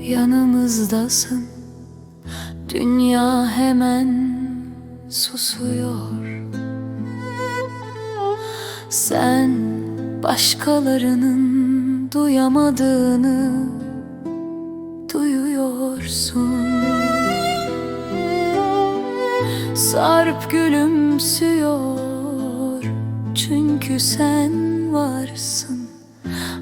yanımızdasın. Dünya hemen susuyor. Sen başkalarının duyamadığını duyuyorsun. Sarp gülümsüyor. Çünkü sen varsın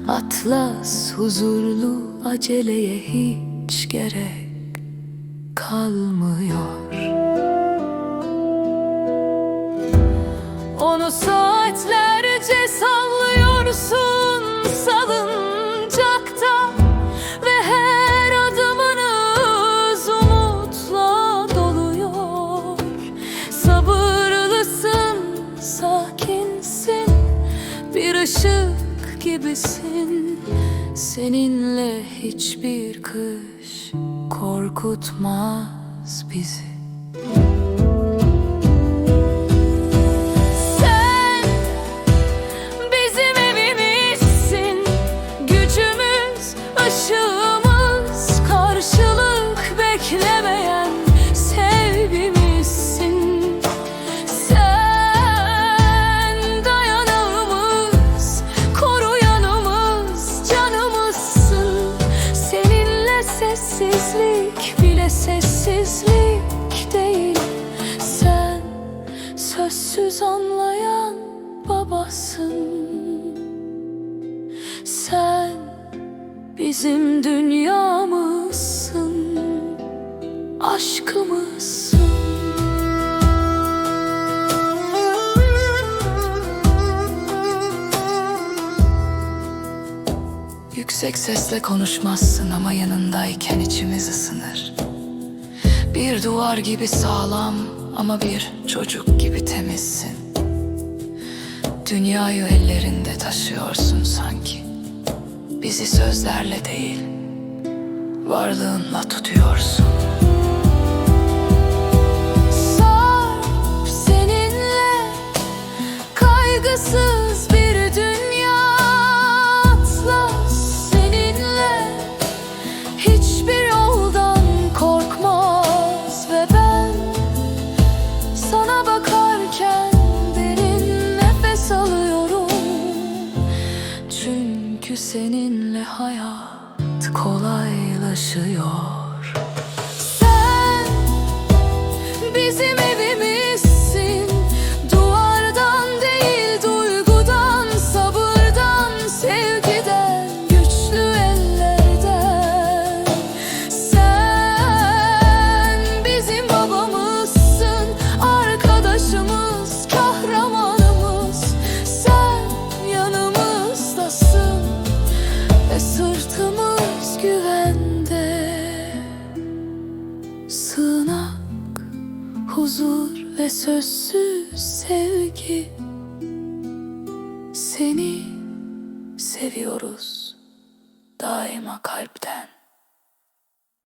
Atlas huzurlu aceleye hiç gerek kalmıyor. Onu saatlerce sallıyorsun salıncakta Ve her adımınız umutla doluyor. Sabırlısın, sakinsin Bir ışık gibisin. Seninle hiçbir kış korkutmaz bizi sessizlik bile sessizlik değil. Sen sözsüz anlayan babasın. Sen bizim dünyamızsın Yüksek sesle konuşmazsın ama yanındayken içimiz ısınır. Bir duvar gibi sağlam ama bir çocuk gibi temizsin. Dünyayı ellerinde taşıyorsun sanki. Bizi sözlerle değil, varlığınla tutuyorsun. Çünkü seninle hayat kolaylaşıyor Sığınak, huzur ve sözsüz sevgi. Seni seviyoruz daima kalpten